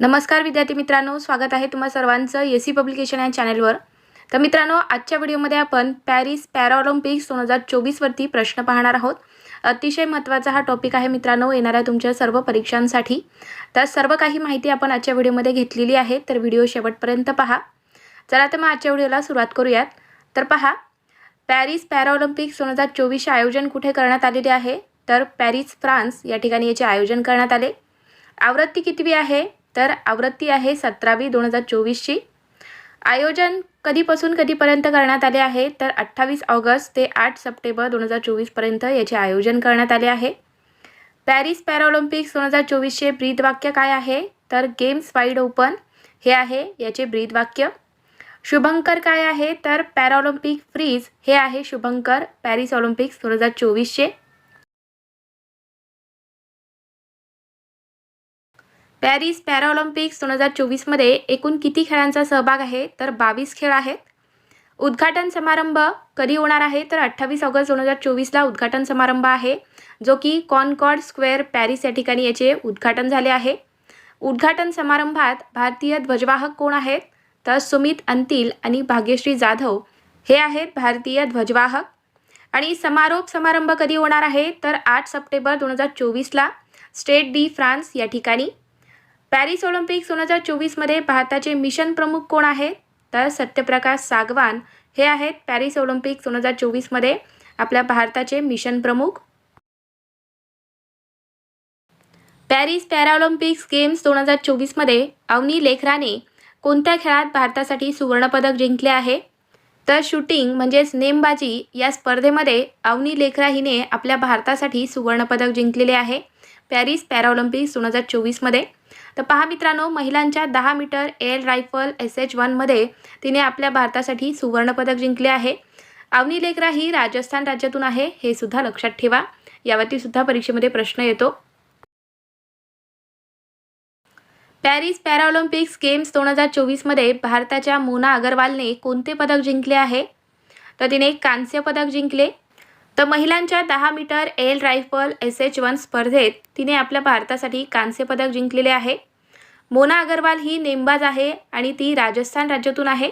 नमस्कार विद्यार्थी मित्रांनो स्वागत आहे तुम्हा सर्वांचं एस सी पब्लिकेशन या चॅनलवर. तर मित्रांनो आजच्या व्हिडिओमध्ये आपण पॅरिस पॅराऑलिम्पिक्स दोन हजार चोवीसवरती प्रश्न पाहणार आहोत. अतिशय महत्त्वाचा हा टॉपिक आहे मित्रांनो येणाऱ्या तुमच्या सर्व परीक्षांसाठी. तर सर्व काही माहिती आपण आजच्या व्हिडिओमध्ये घेतलेली आहे तर व्हिडिओ शेवटपर्यंत पहा. चला तर मग आजच्या व्हिडिओला सुरुवात करूयात. तर पहा पॅरिस पॅराऑलिम्पिक्स दोन हजार चोवीसचे आयोजन कुठे करण्यात आलेले आहे? तर पॅरिस फ्रान्स या ठिकाणी याचे आयोजन करण्यात आले. आवृत्ती कितवी आहे? तर आवृत्ती आहे सतरावी दोन हजार चोवीसची. आयोजन कधीपासून कधीपर्यंत करण्यात आले आहे? तर अठ्ठावीस ऑगस्ट ते आठ सप्टेंबर दोन हजार चोवीसपर्यंत याचे आयोजन करण्यात आले आहे. पॅरिस पॅराऑलिम्पिक्स दोन हजार चोवीसचे ब्रीदवाक्य काय आहे? तर गेम्स वाईड ओपन हे आहे याचे ब्रीदवाक्य. शुभंकर काय आहे? तर पॅराऑलिम्पिक फ्रीज हे आहे शुभंकर पॅरिस ऑलिम्पिक्स दोन हजार चोवीसचे. पॅरिस पॅराऑलिम्पिक्स दोन हजार चोवीसमध्ये एकूण किती खेळांचा सहभाग आहे? तर बावीस खेळ आहेत. उद्घाटन समारंभ कधी होणार आहे? तर अठ्ठावीस ऑगस्ट दोन हजार चोवीसला उद्घाटन समारंभ आहे जो की कॉनकॉर्ड स्क्वेअर पॅरिस या ठिकाणी याचे उद्घाटन झाले आहे. उद्घाटन समारंभात भारतीय ध्वजवाहक कोण आहेत? तर सुमित अंतिल आणि भाग्यश्री जाधव. हे आहेत भारतीय ध्वजवाहक. आणि समारोप समारंभ कधी होणार आहे? तर आठ सप्टेंबर दोन हजार चोवीसला स्टेट डी फ्रान्स या ठिकाणी पॅरिस ऑलिम्पिक दोन हजार चोवीसमध्ये भारताचे मिशन प्रमुख कोण आहेत? तर सत्यप्रकाश सागवान हे आहेत पॅरिस ऑलिम्पिक दोन हजार चोवीसमध्ये आपल्या भारताचे मिशन प्रमुख. पॅरिस पॅराऑलिम्पिक्स गेम्स दोन हजार चोवीसमध्ये अवनी लेखराने कोणत्या खेळात भारतासाठी सुवर्णपदक जिंकले आहे? तर शूटिंग म्हणजेच नेमबाजी या स्पर्धेमध्ये अवनी लेखरा हिने आपल्या भारतासाठी सुवर्णपदक जिंकलेले आहे पॅरिस पॅराऑलिम्पिक्स दोन हजार चोवीसमध्ये. तर पहा मित्रांनो महिलांच्या दहा metre air rifle S H वनमध्ये तिने आपल्या भारतासाठी सुवर्णपदक जिंकले आहे. अवनी लेकरा ही राजस्थान राज्यातून आहे हे सुद्धा लक्षात ठेवा. यावरती सुद्धा परीक्षेमध्ये प्रश्न येतो. पॅरिस पॅराऑलिम्पिक्स गेम्स दोन हजार चोवीसमध्ये भारताच्या मोना अगरवालने कोणते पदक जिंकले आहे? तर तिने कांस्य पदक जिंकले तर महिलांच्या दहा metre air rifle S H one स्पर्धेत तिने आपल्या भारतासाठी कांस्य पदक जिंकलेले आहे. मोना अगरवाल ही नेमबाज आहे आणि ती राजस्थान राज्यातून आहे.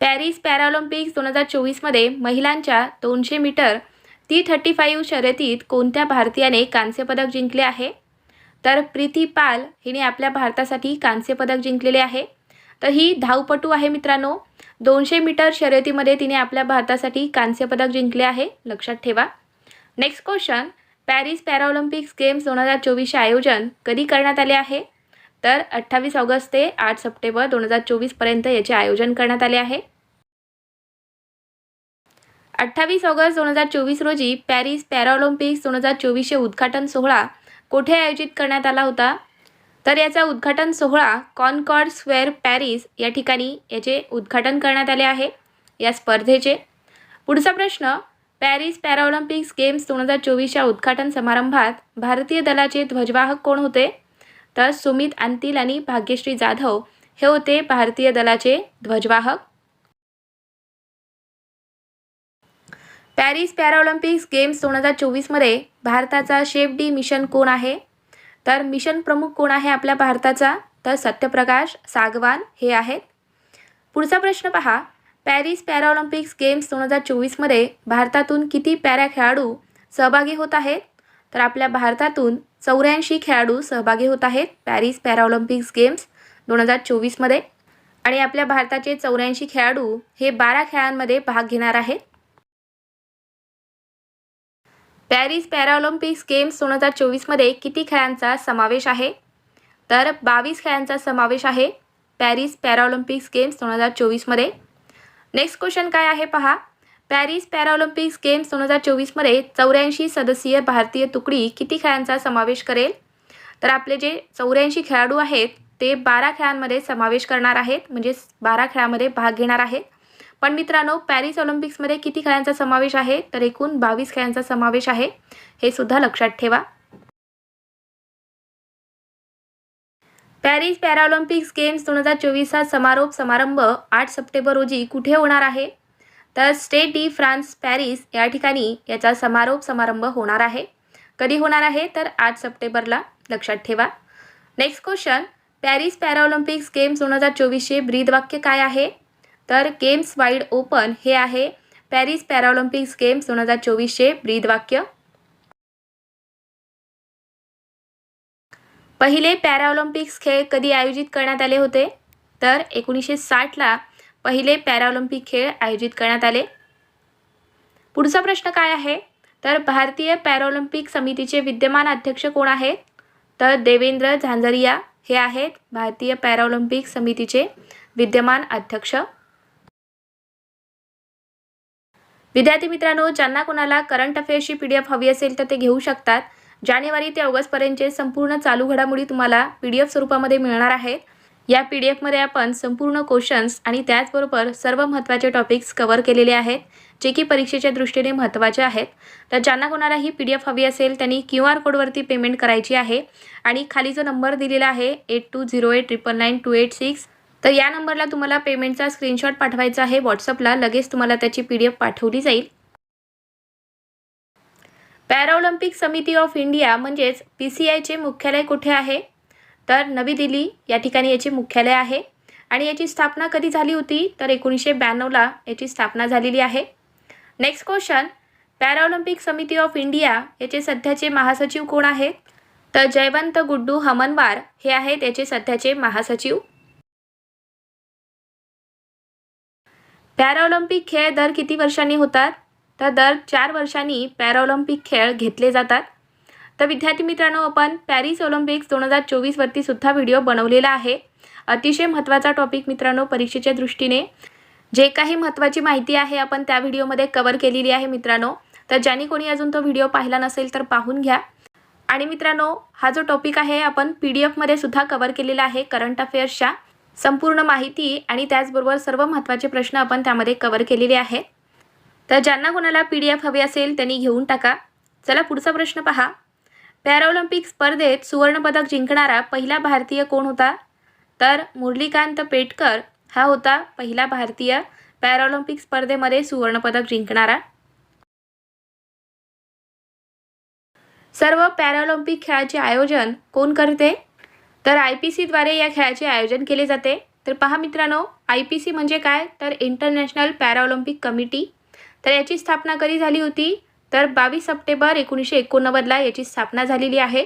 पॅरिस पॅराऑलिम्पिक्स दोन हजार चोवीसमध्ये महिलांच्या दोनशे मीटर ती थर्टी फाईव्ह शर्यतीत कोणत्या भारतीयाने कांस्यपदक जिंकले आहे? तर प्रीती पाल हिने आपल्या भारतासाठी कांस्यपदक जिंकलेले आहे. तर ही धावपटू आहे मित्रांनो. दोनशे मीटर शर्यतीमध्ये तिने आपल्या भारतासाठी कांस्यपदक जिंकले आहे. लक्षात ठेवा. Next question Paris Paralympics games दोन हजार चोवीसचे आयोजन कधी करण्यात आले आहे? तर अठ्ठावीस ऑगस्ट ते आठ सप्टेंबर दोन हजार चोवीसपर्यंत याचे आयोजन करण्यात आले आहे. अठ्ठावीस ऑगस्ट दोन हजार चोवीस रोजी पॅरिस पॅराऑलिम्पिक्स दोन हजार चोवीसचे उद्घाटन सोहळा कोठे आयोजित करण्यात आला होता? तर याचा उद्घाटन सोहळा कॉनकॉर्ड स्क्वेअर पॅरिस या ठिकाणी याचे उद्घाटन करण्यात आले आहे. या स्पर्धेचे पुढचा प्रश्न पॅरिस पॅराऑलिम्पिक्स गेम्स दोन हजार चोवीसच्या उद्घाटन समारंभात भारतीय दलाचे ध्वजवाहक कोण होते? तर सुमित अंतिल आणि भाग्यश्री जाधव हे होते भारतीय दलाचे ध्वजवाहक. पॅरिस पॅराऑलिम्पिक्स गेम्स दोन हजार चोवीसमध्ये भारताचा शेफ डी मिशन कोण आहे? तर मिशन प्रमुख कोण आहे आपल्या भारताचा? तर सत्यप्रकाश सागवान हे आहेत. पुढचा प्रश्न पहा. पॅरिस पॅराऑलिम्पिक्स गेम्स दोन हजार चोवीसमध्ये भारतातून किती पॅरा खेळाडू सहभागी होत आहेत? तर आपल्या भारतातून चौऱ्याऐंशी खेळाडू सहभागी होत आहेत पॅरिस पॅराऑलिम्पिक्स गेम्स दोन हजार चोवीसमध्ये. आणि आपल्या भारताचे चौऱ्याऐंशी खेळाडू हे बारा खेळांमध्ये भाग घेणार आहेत. पॅरिस पॅराऑलिम्पिक्स गेम्स दोन हजार चोवीसमध्ये किती खेळांचा समावेश आहे? तर बावीस खेळांचा समावेश आहे पॅरिस पॅराऑलिम्पिक्स गेम्स दोन हजार चोवीसमध्ये. नेक्स्ट क्वेश्चन काय आहे पहा. पॅरिस पॅराऑलिम्पिक्स गेम्स दोन हजार चोवीसमध्ये चौऱ्याऐंशी सदस्यीय भारतीय तुकडी किती खेळांचा समावेश करेल? तर आपले जे चौऱ्याऐंशी खेळाडू आहेत ते बारा खेळांमध्ये समावेश करणार आहेत म्हणजे बारा खेळामध्ये भाग घेणार आहेत. पण मित्रांनो पॅरिस ऑलिम्पिक्समध्ये किती खेळांचा समावेश आहे? तर एकूण बावीस खेळांचा समावेश आहे. हे सुद्धा लक्षात ठेवा. पॅरिस पॅराऑलिम्पिक्स गेम्स दोन हजार चोवीसचा समारोप समारंभ आठ सप्टेंबर रोजी कुठे होणार आहे? तर स्टेट डी फ्रान्स पॅरिस या ठिकाणी याचा समारोप समारंभ होणार आहे. कधी होणार आहे? तर आठ सप्टेंबरला लक्षात ठेवा. Next question. Paris Paralympics games दोन हजार चोवीसचे ब्रीद वाक्य काय आहे? तर गेम्स वाईड ओपन हे आहे. पॅरिस पॅराऑलिम्पिक्स गेम्स दोन हजार चोवीसचे ब्रीद वाक्य पहिले पॅराऑलिम्पिक्स खेळ कधी आयोजित करण्यात आले होते? तर एकोणीसशे साठला पहिले पॅराऑलिम्पिक खेळ आयोजित करण्यात आले. पुढचा प्रश्न काय आहे? तर भारतीय पॅराऑलिम्पिक समितीचे विद्यमान अध्यक्ष कोण आहेत? तर देवेंद्र झांझरिया हे आहेत भारतीय पॅराऑलिम्पिक समितीचे विद्यमान अध्यक्ष. विद्यार्थी मित्रांनो ज्यांना कोणाला करंट अफेअर्सची पी डी एफ हवी असेल तर ते घेऊ शकतात. जानेवारी ते ऑगस्टपर्यंतचे संपूर्ण चालू घडामोडी तुम्हाला पी डी एफ स्वरूपामध्ये मिळणार आहेत. या पी डी एफमध्ये आपण संपूर्ण क्वेश्चन्स आणि त्याचबरोबर सर्व महत्त्वाचे टॉपिक्स कवर केलेले आहेत जे की परीक्षेच्या दृष्टीने महत्त्वाचे आहेत. तर ज्यांना कोणाला ही पी डी एफ हवी असेल त्यांनी क्यू आर कोडवरती पेमेंट करायची आहे. आणि खाली जो नंबर दिलेला आहे eight two zero eight triple nine two eight six तर या नंबरला तुम्हाला पेमेंटचा स्क्रीनशॉट पाठवायचा आहे. व्हॉट्सअपला लगेच तुम्हाला त्याची पी डी एफ पाठवली जाईल. पॅराऑलिम्पिक समिती ऑफ इंडिया म्हणजेच पी सी आयचे मुख्यालय कुठे आहे? तर नवी दिल्ली या ठिकाणी याचे मुख्यालय आहे. आणि याची स्थापना कधी झाली होती? तर एकोणीसशे ब्याण्णवला याची स्थापना झालेली आहे. नेक्स्ट क्वेश्चन पॅराऑलिम्पिक समिती ऑफ इंडिया याचे सध्याचे महासचिव कोण आहेत? तर जयवंत गुड्डू हमनवार हे आहेत याचे सध्याचे महासचिव. पॅराऑलिम्पिक खेळ दर किती वर्षांनी होतात? तर दर चार वर्षांनी पॅराऑलिम्पिक खेळ घेतले जातात. तर विद्यार्थी मित्रांनो आपण पॅरिस ऑलिम्पिक्स दोन हजार चोवीसवरती सुद्धा व्हिडिओ बनवलेला आहे. अतिशय महत्त्वाचा टॉपिक मित्रांनो परीक्षेच्या दृष्टीने. जे काही महत्त्वाची माहिती आहे आपण त्या व्हिडिओमध्ये कवर केलेली आहे मित्रांनो. तर ज्यांनी कोणी अजून तो व्हिडिओ पाहिला नसेल तर पाहून घ्या. आणि मित्रांनो हा जो टॉपिक आहे आपण पी डी एफमध्ये सुद्धा कवर केलेला आहे करंट अफेअर्सच्या संपूर्ण माहिती आणि त्याचबरोबर सर्व महत्त्वाचे प्रश्न आपण त्यामध्ये कवर केलेले आहेत. तर ज्यांना कोणाला पी डी एफ हवी असेल त्यांनी घेऊन टाका. चला पुढचा प्रश्न पहा. पॅराऑलिम्पिक स्पर्धेत सुवर्णपदक जिंकणारा पहिला भारतीय कोण होता? तर मुरलीकांत पेटकर हा होता पहिला भारतीय पॅराऑलिम्पिक स्पर्धेमध्ये सुवर्णपदक जिंकणारा. सर्व पॅराऑलिम्पिक खेळाचे आयोजन कोण करते? तर आय पी सीद्वारे या खेळाचे आयोजन केले जाते. तर पहा मित्रांनो आय पी सी म्हणजे काय? तर इंटरनॅशनल पॅराऑलिम्पिक कमिटी तर याची स्थापना कधी झाली होती? तर बावीस सप्टेंबर एकोणीसशे एकोणनव्वदला याची स्थापना झालेली आहे.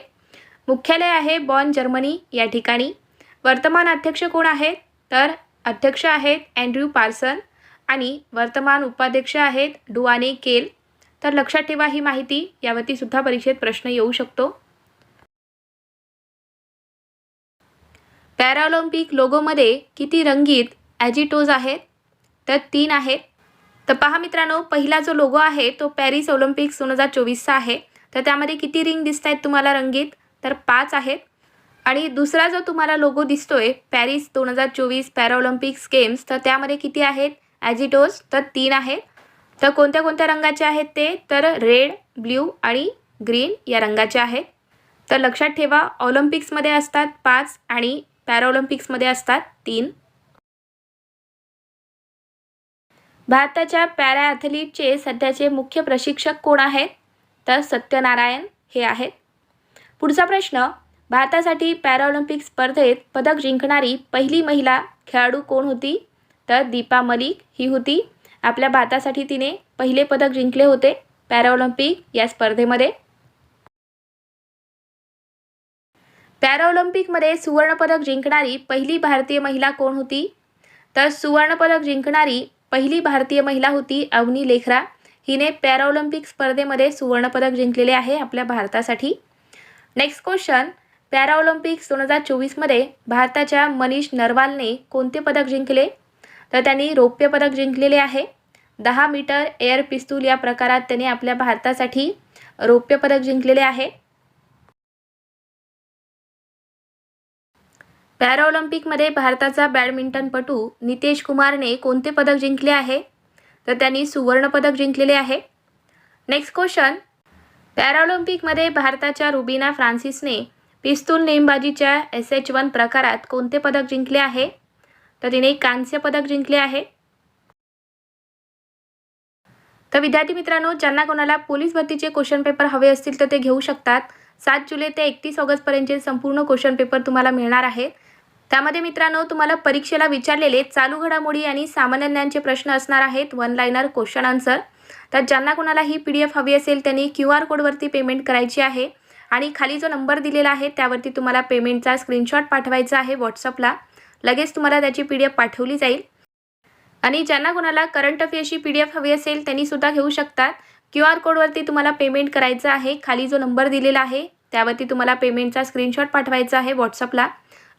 मुख्यालय आहे बॉन जर्मनी या ठिकाणी. वर्तमान अध्यक्ष कोण आहेत? तर अध्यक्ष आहेत अँड्र्यू पार्सन आणि वर्तमान उपाध्यक्ष आहेत डुआने केल तर लक्षात ठेवा ही माहिती यावरती सुद्धा परीक्षेत प्रश्न येऊ शकतो. पॅराऑलिम्पिक लोगोमध्ये किती रंगीत ॲजिटोज आहेत? तर तीन आहेत. तर पहा मित्रांनो पहिला जो लोगो आहे तो पॅरिस ऑलिम्पिक्स दोन हजार चोवीसचा आहे. तर त्यामध्ये किती रिंग दिसत आहेत तुम्हाला रंगीत? तर पाच आहेत. आणि दुसरा जो तुम्हाला लोगो दिसतोय पॅरिस दोन हजार चोवीस पॅराऑलिम्पिक्स गेम्स तर त्यामध्ये किती आहेत? ॲजिटोज तर तीन आहेत. तर कोणत्या कोणत्या रंगाचे आहेत ते? तर रेड ब्ल्यू आणि ग्रीन या रंगाचे आहेत. तर लक्षात ठेवा ऑलिम्पिक्समध्ये असतात पाच आणि पॅराऑलिम्पिक्समध्ये असतात तीन. भारताच्या पॅरा ॲथलीटचे सध्याचे मुख्य प्रशिक्षक कोण आहेत? तर सत्यनारायण हे आहेत. पुढचा प्रश्न भारतासाठी पॅराऑलिम्पिक स्पर्धेत पदक जिंकणारी पहिली महिला खेळाडू कोण होती? तर दीपा मलिक ही होती. आपल्या भारतासाठी तिने पहिले पदक जिंकले होते पॅराऑलिम्पिक या स्पर्धेमध्ये. पॅराऑलिम्पिकमध्ये सुवर्णपदक जिंकणारी पहिली भारतीय महिला कोण होती? तर सुवर्णपदक जिंकणारी पहिली भारतीय महिला होती अवनी लेखरा. हिने पॅराऑलिम्पिक स्पर्धेमध्ये सुवर्णपदक जिंकलेले आहे आपल्या भारतासाठी. नेक्स्ट क्वेश्चन पॅराऑलिम्पिक्स दोन हजार चोवीसमध्ये भारताच्या मनीष नरवालने कोणते पदक जिंकले? तर त्यांनी रौप्य पदक जिंकलेले आहे. दहा मीटर एअर पिस्तूल या प्रकारात त्याने आपल्या भारतासाठी रौप्य पदक जिंकलेले आहे. पॅराऑलिम्पिकमध्ये भारताचा बॅडमिंटनपटू नितेश कुमारने कोणते पदक जिंकले आहे? तर त्यांनी सुवर्णपदक जिंकलेले आहे. नेक्स्ट क्वेश्चन पॅराऑलिम्पिकमध्ये भारताच्या रुबिना फ्रान्सिसने पिस्तूल नेमबाजीच्या एस एच वन प्रकारात कोणते पदक जिंकले आहे? तर तिने कांस्य पदक जिंकले आहे. तर विद्यार्थी मित्रांनो ज्यांना कोणाला पोलीस भरतीचे क्वेश्चन पेपर हवे असतील तर ते घेऊ शकतात. सात जुलै ते एकतीस ऑगस्टपर्यंतचे संपूर्ण क्वेश्चन पेपर तुम्हाला मिळणार आहेत. त्यामध्ये मित्रांनो तुम्हाला परीक्षेला विचारलेले चालू घडामोडी आणि सामान्य ज्ञानचे प्रश्न असणार आहेत वन लाईनर क्वेश्चन आन्सर तर ज्यांना कोणाला ही पी डी एफ हवी असेल त्यांनी क्यू आर कोडवरती पेमेंट करायची आहे आणि खाली जो नंबर दिलेला आहे त्यावरती तुम्हाला पेमेंटचा स्क्रीनशॉट पाठवायचा आहे व्हॉट्सअपला लगेच तुम्हाला त्याची पी डी एफ पाठवली जाईल. आणि ज्यांना कोणाला करंट अफेअरची पी डी एफ हवी असेल त्यांनी सुद्धा घेऊ शकतात. क्यू आर कोडवरती तुम्हाला पेमेंट करायचं आहे. खाली जो नंबर दिलेला आहे त्यावरती तुम्हाला पेमेंटचा स्क्रीनशॉट पाठवायचा आहे व्हॉट्सअपला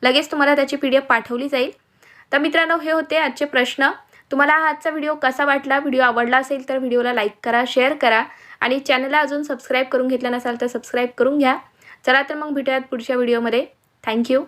लगेच तुम्हाला त्याची पी डी एफ पाठवली जाईल. तर मित्रांनो हे होते आजचे प्रश्न. तुम्हाला हा आजचा व्हिडिओ कसा वाटला? व्हिडिओ आवडला असेल तर व्हिडिओला लाईक करा शेअर करा आणि चॅनलला अजून सबस्क्राईब करून घेतलं नसाल तर सबस्क्राईब करून घ्या. चला तर मग भेटूयात पुढच्या व्हिडिओमध्ये थँक्यू